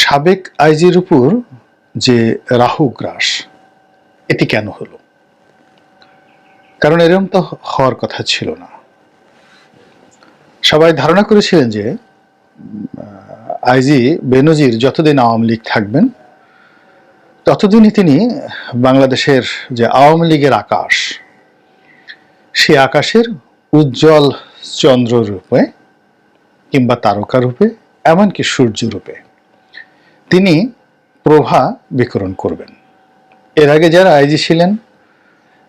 সাবেক আইজির উপর যে রাহু গ্রাস, এটি কেন হলো? কারণ এরম তো হওয়ার কথা ছিল না। সবাই ধারণা করেছিলেন যে আইজি বেনজির যতদিন আওয়ামী লীগ থাকবেন, ততদিনই তিনি বাংলাদেশের যে আওয়ামী লীগের আকাশ সেই আকাশের উজ্জ্বল চন্দ্র রূপে কিংবা তারকা রূপে, এমনকি সূর্য রূপে। তিনি প্রভা বিকরণ করবেন। এর আগে যারা আইজি ছিলেন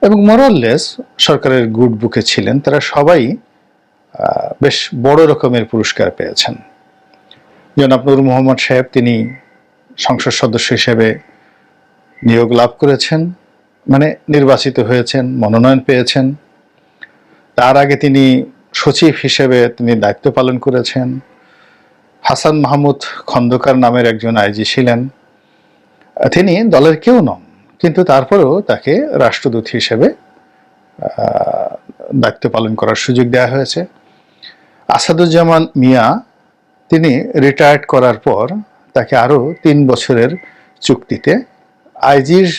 এবং মরললেস সরকারের গুড বুকে ছিলেন, তারা সবাই বেশ বড় রকমের পুরস্কার পেয়েছেন। জনাব নূর মোহাম্মদ সাহেব, তিনি সংসদ সদস্য হিসেবে নিয়োগ লাভ করেছেন মানে নির্বাচিত হয়েছেন, মনোনয়ন পেয়েছেন। তার আগে তিনি সচিব হিসেবে তিনি দায়িত্ব পালন করেছেন। হাসান মাহমুদ খন্দকার নামের একজন আইজি ছিলেন। তিনি দলের কেউ নন, কিন্তু তারপরেও তাকে রাষ্ট্রদূত হিসেবে দায়িত্ব পালন করার সুযোগ দেওয়া হয়েছে। আসাদুজ্জামান মিয়া, তিনি রিটায়ার্ড করার পর তাকে আরও তিন বছরের চুক্তিতে আইজির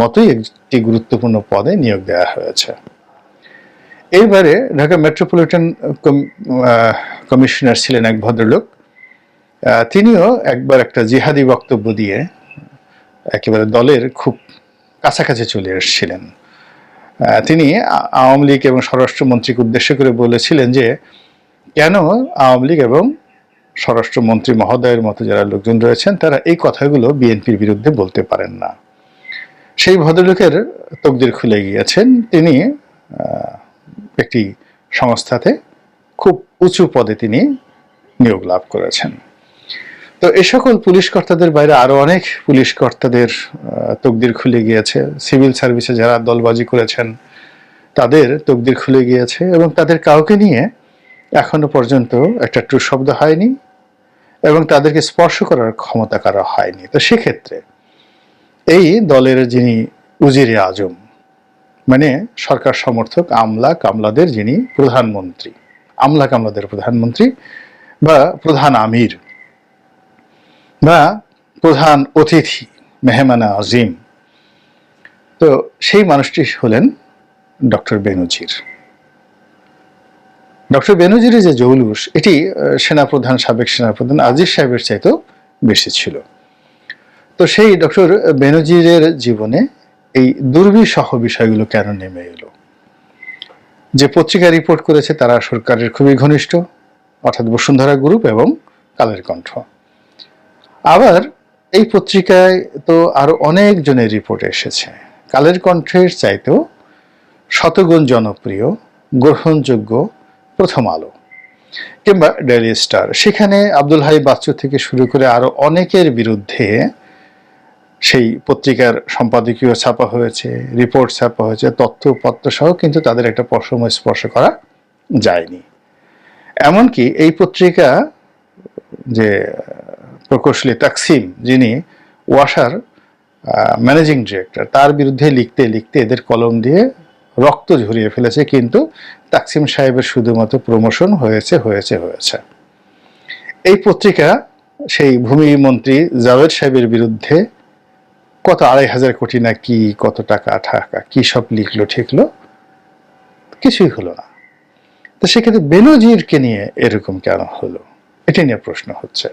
মতোই একটি গুরুত্বপূর্ণ পদে নিয়োগ দেওয়া হয়েছে। এইবারে ঢাকা মেট্রোপলিটন কমিশনার ছিলেন এক ভদ্রলোক। তিনিও একবার একটা জিহাদি বক্তব্য দিয়ে একেবারে দলের খুব কাছাকাছি চলে এসেছিলেন। তিনি আওয়ামী লীগ এবং স্বরাষ্ট্রমন্ত্রীকে উদ্দেশ্য করে বলেছিলেন যে, কেন আওয়ামী লীগ এবং স্বরাষ্ট্রমন্ত্রী মহোদয়ের মতো যারা লোকজন রয়েছেন, তারা এই কথাগুলো বিএনপির বিরুদ্ধে বলতে পারেন না। সেই ভদ্রলোকের তকদির খুলে গিয়েছেন। তিনি একটি সংস্থাতে খুব উঁচু পদে তিনি নিয়োগ লাভ করেছেন। তো এ সকল পুলিশ কর্তাদের বাইরে আরও অনেক পুলিশ কর্তাদের তকদির খুলে গিয়েছে। সিভিল সার্ভিসে যারা দলবাজি করেছেন, তাদের তকদির খুলে গিয়েছে এবং তাদের কাউকে নিয়ে এখনও পর্যন্ত একটা ট্রু শব্দ হয়নি এবং তাদেরকে স্পর্শ করার ক্ষমতা কারও হয়নি। তো সেক্ষেত্রে এই দলের যিনি উজিরে আজম মানে সরকার সমর্থক আমলা কামলাদের যিনি প্রধানমন্ত্রী, আমলা কামলাদের প্রধানমন্ত্রী বা প্রধান আমির বা প্রধান অতিথি, মেহমানা আজিম। তো সেই মানুষটি হলেন ডক্টর বেনজির। ডক্টর বেনজিরের যে জৌলুস, এটি সেনাপ্রধান, সাবেক সেনাপ্রধান আজিজ সাহেবের চাইতেও বেশি ছিল। তো সেই ডক্টর বেনজিরের জীবনে এই দুর্বিসহ বিষয়গুলো কেন নেমে এলো? যে পত্রিকা রিপোর্ট করেছে তারা সরকারের খুবই ঘনিষ্ঠ, অর্থাৎ বসুন্ধরা গ্রুপ এবং কালের কণ্ঠ। আবার এই পত্রিকায় তো আরও অনেক জনের রিপোর্ট এসেছে। কালের কণ্ঠের চাইতেও শতগুণ জনপ্রিয়, গ্রহণযোগ্য প্রথম আলো কিংবা ডেইলি স্টার সেখানে আব্দুল হাই বাচ্চু থেকে শুরু করে আরও অনেকের বিরুদ্ধে সেই পত্রিকার সম্পাদকীয় ছাপা হয়েছে রিপোর্ট ছাপা হয়েছে, তথ্য, পত্র সহ কিন্তু তাদের একটা পশম স্পর্শ করা যায়নি। এমনকি এই পত্রিকা যে প্রকৌশলী তাকসিম, যিনি ওয়াসার ম্যানেজিং ডিরেক্টর তার বিরুদ্ধে লিখতে লিখতে এদের কলম দিয়ে রক্ত ঝরিয়ে ফেলেছে, কিন্তু তাকসিম সাহেবের শুধুমাত্র প্রমোশন হয়েছে হয়েছে হয়েছে। এই পত্রিকা সেই ভূমি মন্ত্রী জাভেদ সাহেবের বিরুদ্ধে কত আড়াই হাজার কোটি না কি, কত টাকা টাকা কি সব লিখলো, ঠিকলো, কিছুই হলো না। তো সেক্ষেত্রে বেনজিরকে নিয়ে এরকম কেন হলো? এটা নিয়ে প্রশ্ন হচ্ছে।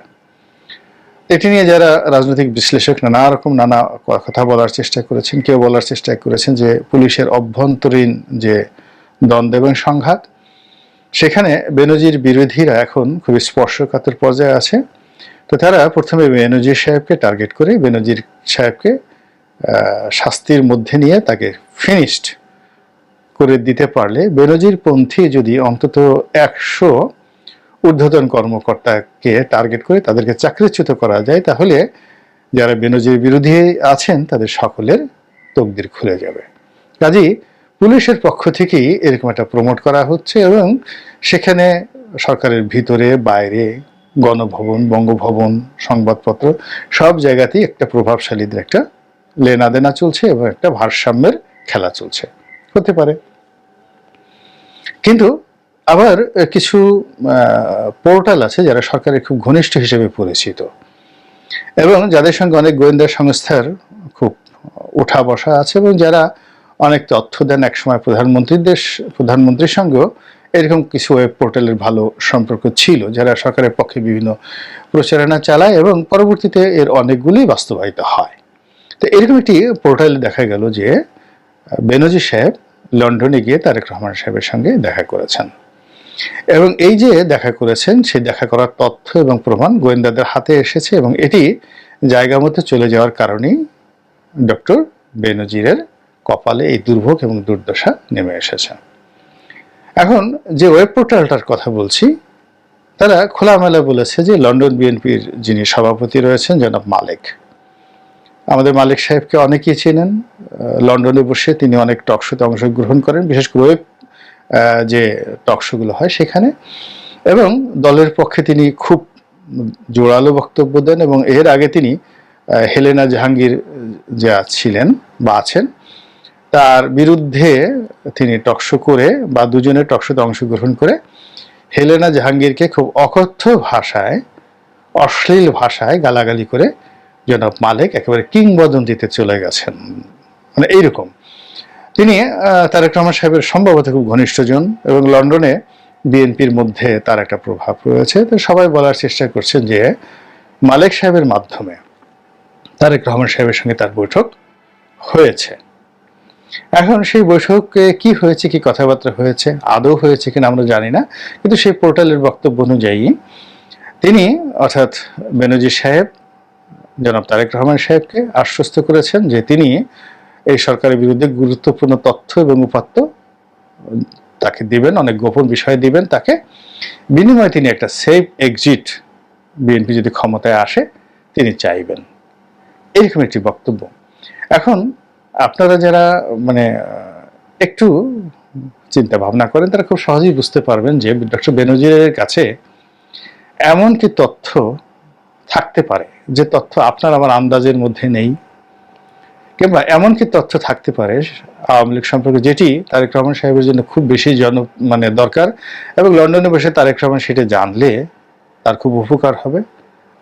এটি নিয়ে যারা রাজনৈতিক বিশ্লেষক নানা রকম নানা কথা বলার চেষ্টা করেছেন, কেউ বলার চেষ্টা করেছেন যে পুলিশের অভ্যন্তরীণ যে দ্বন্দ্ব এবং সংঘাত, সেখানে বেনজির বিরোধীরা এখন খুবই স্পর্শকাতর পর্যায়ে আছে। তো তারা প্রথমে বেনজির সাহেবকে টার্গেট করে, বেনজির সাহেবকে শাস্তির মধ্যে নিয়ে তাকে ফিনিশড করে দিতে পারলে, বেনজির পন্থী যদি অন্তত একশো ঊর্ধ্বতন কর্মকর্তাকে টার্গেট করে তাদেরকে চাকরিচ্যুত করা যায়, তাহলে যারা বেনজির বিরোধী আছেন, তাদের সকলের তকদির খুলে যাবে। কাজেই পুলিশের পক্ষ থেকেই এরকম একটা প্রমোট করা হচ্ছে এবং সেখানে সরকারের ভিতরে, বাইরে, গণভবন, বঙ্গভবন, সংবাদপত্র সব জায়গাতেই একটা প্রভাবশালীদের একটা লেনাদেনা চলছে এবং একটা ভারসাম্যের খেলা চলছে। হতে পারে। কিন্তু আবার কিছু পোর্টাল আছে যারা সরকারের খুব ঘনিষ্ঠ হিসেবে পরিচিত। এবং যাদের সঙ্গে অনেক গোয়েন্দা সংস্থার খুব উঠা বসা আছে এবং যারা অনেক তথ্য দেন একসময় প্রধানমন্ত্রীদের প্রধানমন্ত্রীর সঙ্গেও, এরকম কিছু ওয়েব পোর্টালের ভালো সম্পর্ক ছিল যারা সরকারের পক্ষে বিভিন্ন প্রচারণা চালায় এবং পরবর্তীতে এর অনেকগুলি বাস্তবায়িত হয়। তো এরকম একটি পোর্টালে দেখা গেল যে বেনজি সাহেব লন্ডনে গিয়ে তারেক রহমান সাহেবের সঙ্গে দেখা করেছেন। এবং এই যে দেখা করেছেন, সেই দেখা করার তথ্য এবং প্রমাণ গোয়েন্দাদের হাতে এসেছে এবং এটি জায়গা মতো চলে যাওয়ার কারণেই ডক্টর বেনজিরের কপালে এই দুর্ভোগ এবং দুর্দশা নেমে এসেছে। এখন যে ওয়েব পোর্টালটার কথা বলছি, তারা খোলামেলা বলেছে যে লন্ডন বিএনপির যিনি সভাপতি রয়েছেন, জনাব মালিক। আমাদের মালিক সাহেবকে অনেকেই চেনেন। লন্ডনে বসে তিনি অনেক টকশোতে অংশগ্রহণ করেন, বিশেষ করে ওয়েব যে টকশোগুলো হয় সেখানে। এবং দলের পক্ষে তিনি খুব জোরালো বক্তব্য দেন এবং এর আগে তিনি হেলেনা জাহাঙ্গীর যা ছিলেন বা আছেন, তার বিরুদ্ধে তিনি টকশো করে বা দুজনে টকশোতে অংশগ্রহণ করে হেলেনা জাহাঙ্গীরকে খুব অকথ্য ভাষায়, অশ্লীল ভাষায় গালাগালি করে জনাব মালিক একেবারে কিংবদন্তিতে চলে গেছেন। মানে এইরকম। তিনি তারেক রহমান সাহেবের সম্ভবত খুব ঘনিষ্ঠজন এবং লন্ডনে বিএনপির মধ্যে তার একটা প্রভাব রয়েছে। তো সবাই বলার চেষ্টা করছেন যে মালিক সাহেবের মাধ্যমে তারেক রহমান সাহেবের সঙ্গে তার বৈঠক হয়েছে। এখন সেই বৈঠকে কি হয়েছে, কি কথাবার্তা হয়েছে, আদৌ হয়েছে কিনা আমরা জানি না, কিন্তু সেই পোর্টালের বক্তব্য অনুযায়ী তিনি, অর্থাৎ বেনজির সাহেব, জনাব তারেক রহমান সাহেবকে আশ্বস্ত করেছেন যে তিনি এই সরকারের বিরুদ্ধে গুরুত্বপূর্ণ তথ্য এবং উপাত্ত তাকে দিবেন, অনেক গোপন বিষয় দিবেন তাকে। বিনিময়ে তিনি একটা সেফ এক্সিট বিএনপি যদি ক্ষমতায় আসে, তিনি চাইবেন। এরকম একটি বক্তব্য। এখন আপনারা যারা মানে একটু চিন্তা ভাবনা করেন, তারা খুব সহজেই বুঝতে পারবেন যে ডক্টর বেনজিরের কাছে এমন কি তথ্য থাকতে পারে, যে তথ্য আপনার আমার আন্দাজের মধ্যে নেই। কিংবা এমন কি তথ্য থাকতে পারে, আওয়ামী লীগ সম্পর্কে যেটি তারেক রহমান সাহেবের জন্য খুব বেশি জন মানে দরকার এবং লন্ডনে বসে তারেক রহমান সেটা জানলে তার খুব উপকার হবে।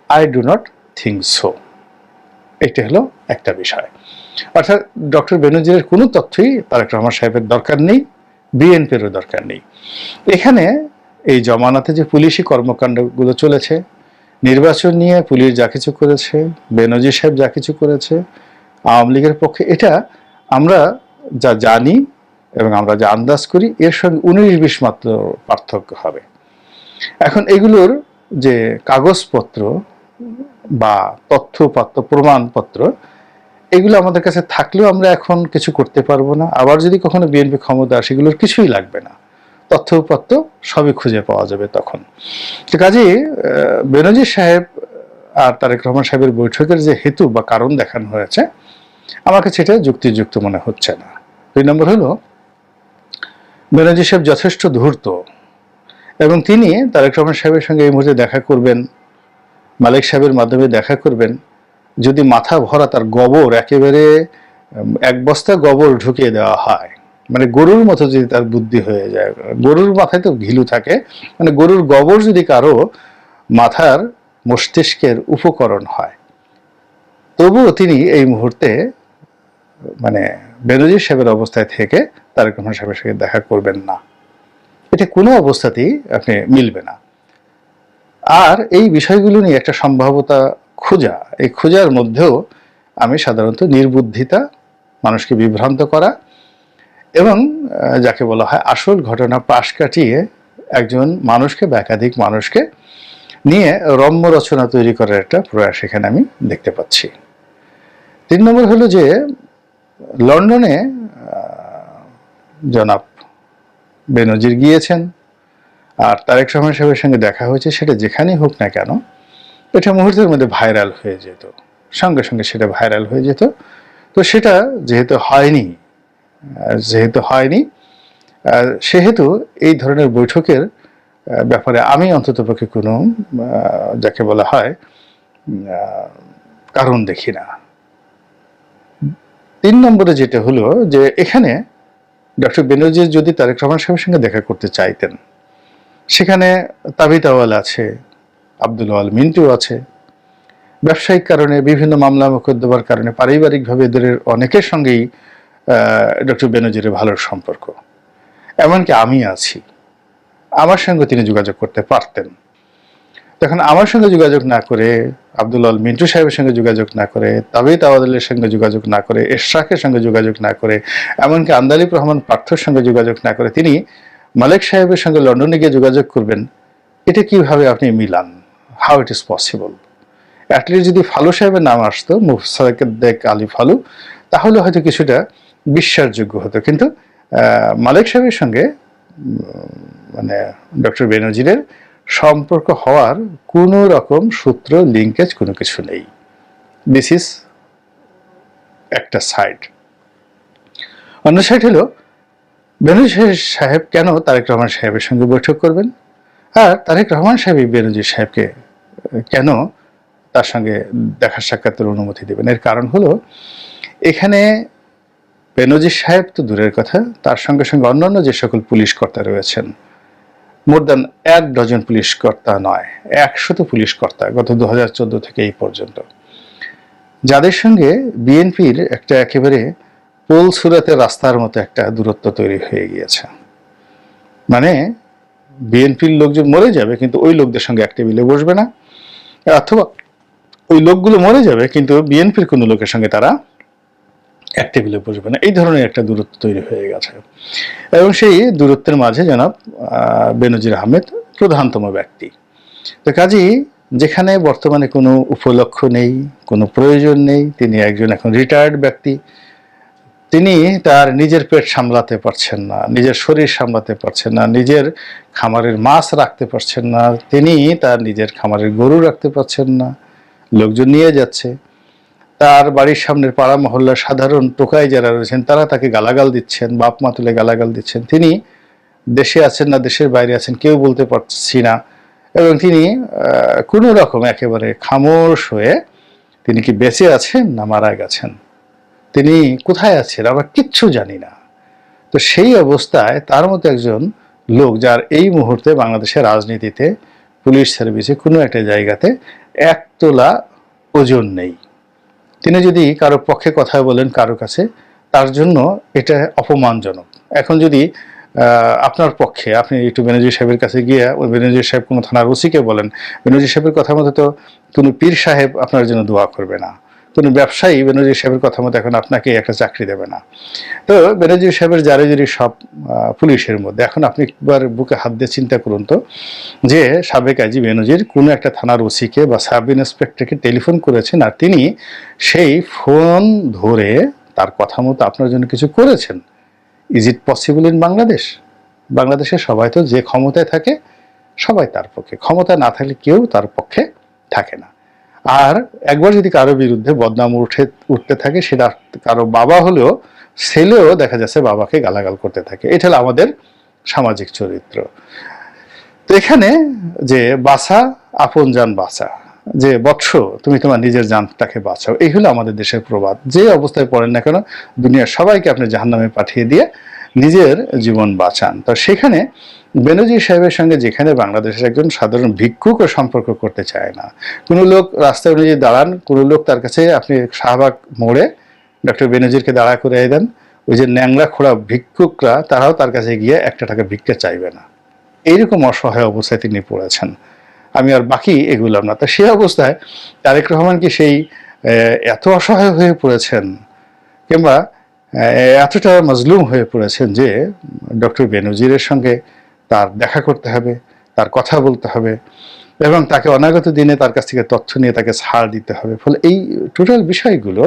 I do not think so এটা হলো একটা বিষয়। অর্থাৎ ডক্টর বেনজিরের কোনো তথ্যই তারেক রহমান সাহেবের দরকার নেই, বিএনপিরও দরকার নেই। এখানে এই জমানাতে যে পুলিশি কর্মকাণ্ডগুলো চলেছে, নির্বাচন নিয়ে পুলিশ যা কিছু করেছে, বেনজির সাহেব যা কিছু করেছে আওয়ামী লীগের পক্ষে। এটা আমরা যা জানি এবং আমরা যা আন্দাজ করি এর সঙ্গে উনিশ বিশ মাত্র পার্থক্য হবে। এখন এগুলোর যে কাগজপত্র বা তথ্যপাত্র প্রমাণপত্র এগুলো আমাদের কাছে থাকলেও আমরা এখন কিছু করতে পারব না। আবার যদি কখনো বিএনপি ক্ষমতা আসে এগুলোর কিছুই লাগবে না। তথ্যপত্র সবই খুঁজে পাওয়া যাবে তখন। তো আহ, বেনজির সাহেব আর তারেক রহমান সাহেবের বৈঠকের যে হেতু বা কারণ দেখানো হয়েছে আমার কাছে এটা যুক্তিযুক্ত মনে হচ্ছে না। দুই নম্বর হলো বেনজির সাহেব যথেষ্ট ধূর্ত এবং তিনি তারেক রহমান সাহেবের সঙ্গে এই মুহূর্তে দেখা করবেন, মালিক সাহেবের মাধ্যমে দেখা করবেন, যদি মাথা ভরা তার গোবর একেবারে এক বস্তা গোবর ঢুকিয়ে দেওয়া হয় মানে গরুর মতো যদি তার বুদ্ধি হয়ে যায়, গরুর মাথায় তো ঘিলু থাকে মানে গরুর গোবর যদি কারও মাথার মস্তিষ্কের উপকরণ হয়, তবুও তিনি এই মুহূর্তে মানে বেনজির সাহেবের অবস্থায় থেকে তারেক রহমান সাহেবের সঙ্গে দেখা করবেন না। এটা কোনো অবস্থাতেই আপনি মিলবে না। আর এই বিষয়গুলো নিয়ে একটা সম্ভাব্যতা খোঁজা, এই খোঁজার মধ্যেও আমি সাধারণত নির্বুদ্ধিতা, মানুষকে বিভ্রান্ত করা এবং যাকে বলা হয় আসল ঘটনা পাশ কাটিয়ে একজন মানুষকে বা একাধিক মানুষকে নিয়ে রম্য রচনা তৈরি করার একটা প্রয়াস এখানে আমি দেখতে পাচ্ছি। তিন নম্বর হলো যে লন্ডনে জনাব বেনজির গিয়েছেন। আর তারেক রহমান সাহেবের সঙ্গে দেখা হয়েছে, সেটা যেখানেই হোক না কেন, এটা মুহূর্তের মধ্যে ভাইরাল হয়ে যেত। সঙ্গে সঙ্গে সেটা ভাইরাল হয়ে যেত। তো সেটা যেহেতু হয়নি যেহেতু হয়নি সেহেতু এই ধরনের বৈঠকের ব্যাপারে আমি অন্ততপক্ষে কোনো যাকে বলা হয় কারণ দেখি না। তিন নম্বরে যেটা হলো যে এখানে ডক্টর বেনজির যদি তারেক রহমান সাহেবের সঙ্গে দেখা করতে চাইতেন, সেখানে তাবিত আওয়াল আছে, আব্দুল আল মিন্টু আছে। ব্যবসায়িক কারণে বিভিন্ন মামলা মোকদ্দমার কারণে পারিবারিকভাবে এদের অনেকের সঙ্গেই ডক্টর বেনজিরের ভালো সম্পর্ক। এমনকি আমি আছি। আমার সঙ্গে তিনি যোগাযোগ করতে পারতেন। তখন আমার সঙ্গে যোগাযোগ না করে, আব্দুল আল মিন্টু সাহেবের সঙ্গে যোগাযোগ না করে তাবিদ আওয়াদের সঙ্গে যোগাযোগ না করে, এশরাকের সঙ্গে যোগাযোগ না করে, এমনকি আন্দালিব রহমান পার্থর সঙ্গে যোগাযোগ না করে, তিনি মালিক সাহেবের সঙ্গে লন্ডনে গিয়ে যোগাযোগ করবেন, এটা কীভাবে আপনি Milan? How it is possible at least যদি ফালু সাহেবের নাম আসতো, মুফসাদেক আলী ফালু, তাহলে হয়তো কিছুটা বিশ্বাসযোগ্য হতো। কিন্তু মালিক সাহেবের সঙ্গে মানে ডক্টর বেনজিরের সম্পর্ক হওয়ার কোনো রকম সূত্র লিঙ্কেজ কোনো কিছু নেই। দিস ইজ একটা সাইড অন্য সাইড হলো বেনজির সাহেব কেন তারেক রহমান সাহেবের সঙ্গে বৈঠক করবেন? আর তারেক রহমান সাহেব বেনজির সাহেবকে কেন তার সঙ্গে দেখা সাক্ষাতের অনুমতি দেবেন? এর কারণ হলো, এখানে বেনজির সাহেব তো দূরের কথা, তার সঙ্গে সঙ্গে অন্যান্য যে সকল পুলিশ কর্তা রয়েছেন মোর দ্যান এক ডজন পুলিশ কর্তা নয়, একশত পুলিশ কর্তা গত দু হাজার চোদ্দ থেকে এই পর্যন্ত। যাদের সঙ্গে বিএনপির একটা একেবারে পোল সুরাতে রাস্তার মতো একটা দূরত্ব তৈরি হয়ে গিয়েছে। মানে বিএনপির লোকজন মরে যাবে, কিন্তু ওই লোকদের সঙ্গে এক টেবিলে বসবে না, অথবা ওই লোকগুলো মরে যাবে, কিন্তু বিএনপির কোনো লোকের সঙ্গে তারা এক টেবিলে বসবে না। এই ধরনের একটা দূরত্ব তৈরি হয়ে গেছে। এবং সেই দূরত্বের মাঝে জনাব বেনজির আহমেদ প্রধানতম ব্যক্তি। তো কাজেই যেখানে বর্তমানে কোনো উপলক্ষ নেই, কোনো প্রয়োজন নেই, তিনি একজন এখন রিটায়ার্ড ব্যক্তি। তিনি তার নিজের পেট সামলাতে পারছেন না, নিজের শরীর সামলাতে পারছেন না, নিজের খামারের মাছ রাখতে পারছেন না, তিনি তার নিজের খামারের গরু রাখতে পারছেন না, লোকজন নিয়ে যাচ্ছে। তার বাড়ির সামনের পাড়া মহল্লার সাধারণ টোকাই যারা রয়েছেন, তারা তাকে গালাগাল দিচ্ছেন, বাপ মা তুলে গালাগাল দিচ্ছেন। তিনি দেশে আছেন না, দেশের বাইরে আছেন, কেউ বলতে পারছি না। এবং তিনি কোনো রকম একেবারে খামোশ হয়ে তিনি কি বেঁচে আছেন না মারা গেছেন? তিনি কোথায় আছেন? আমরা কিচ্ছু জানি না। তো সেই অবস্থায় তার মতো একজন লোক যার এই মুহূর্তে বাংলাদেশের রাজনীতিতে, পুলিশ সার্ভিসে কোনো একটা জায়গাতে এক তোলা ওজন নেই। তিনি যদি কারও পক্ষে কথা বলেন কারও কাছে, তার জন্য এটা অপমানজনক। এখন যদি আপনার পক্ষে, আপনি একটু বেনজির সাহেবের কাছে গিয়ে, ওই বেনজির সাহেব কোনো থানার ওসিকে বলেন, বেনজির সাহেবের কথা মতো তো, কোনো পীর সাহেব আপনার জন্য দোয়া করবে না। কোনো ব্যবসায়ী বেনজির সাহেবের কথা মতো এখন আপনাকে একটা চাকরি দেবে না। তো বেনজির সাহেবের যারে যদি সব পুলিশের মধ্যে। এখন আপনি একবার বুকে হাত দিয়ে চিন্তা করুন তো, যে সাবেক আইজি বেনজির কোনো একটা থানার ওসিকে বা সাব ইন্সপেক্টরকে টেলিফোন করেছেন আর তিনি সেই ফোন ধরে তার কথা মতো আপনার জন্য কিছু করেছেন। Is it possible in Bangladesh বাংলাদেশে সবাই তো যে ক্ষমতায় থাকে, সবাই তার পক্ষে। ক্ষমতা না থাকলে কেউ তার পক্ষে থাকে না। আর একবার যদি কারও বিরুদ্ধে বদনাম উঠে, উঠতে থাকে, সেটা কারও বাবা হলেও, ছেলেও দেখা যাচ্ছে বাবাকে গালাগাল করতে থাকে। এটা হলো আমাদের সামাজিক চরিত্র। তো এখানে যে বাসা আপন যান বাঁচা যে বৎস, তুমি তোমার নিজের জানটাকে বাঁচাও এই হলো আমাদের দেশের প্রবাদ। যে অবস্থায় পড়েন না কেন, দুনিয়ার সবাইকে আপনি জাহান্নামে পাঠিয়ে দিয়ে নিজের জীবন বাঁচান। তো সেখানে বেনজির সাহেবের সঙ্গে যেখানে বাংলাদেশের একজন সাধারণ ভিক্ষুকও সম্পর্ক করতে চায় না। কোনো লোক রাস্তায় অনুযায়ী দাঁড়ান, কোনো লোক তার কাছে আপনি শাহবাগ মোড়ে ডক্টর বেনজিরকে দাঁড়া করে দেন, ওই যে ন্যাংরা খোড়া ভিক্ষুকরা, তারাও তার কাছে গিয়ে একটা টাকা ভিক্ষা চাইবে না। এইরকম অসহায় অবস্থায় তিনি পড়েছেন। আমি আর বাকি এগুলাম না। তা সেই অবস্থায় তারেক রহমান কি সেই এত অসহায় হয়ে পড়েছেন? কিংবা এতটা মজলুম হয়ে পড়েছেন যে ডক্টর বেনজিরের সঙ্গে তার দেখা করতে হবে, তার কথা বলতে হবে এবং তাকে অনাগত দিনে তার কাছ থেকে তথ্য নিয়ে তাকে ছাড় দিতে হবে। ফলে এই টোটাল বিষয়গুলো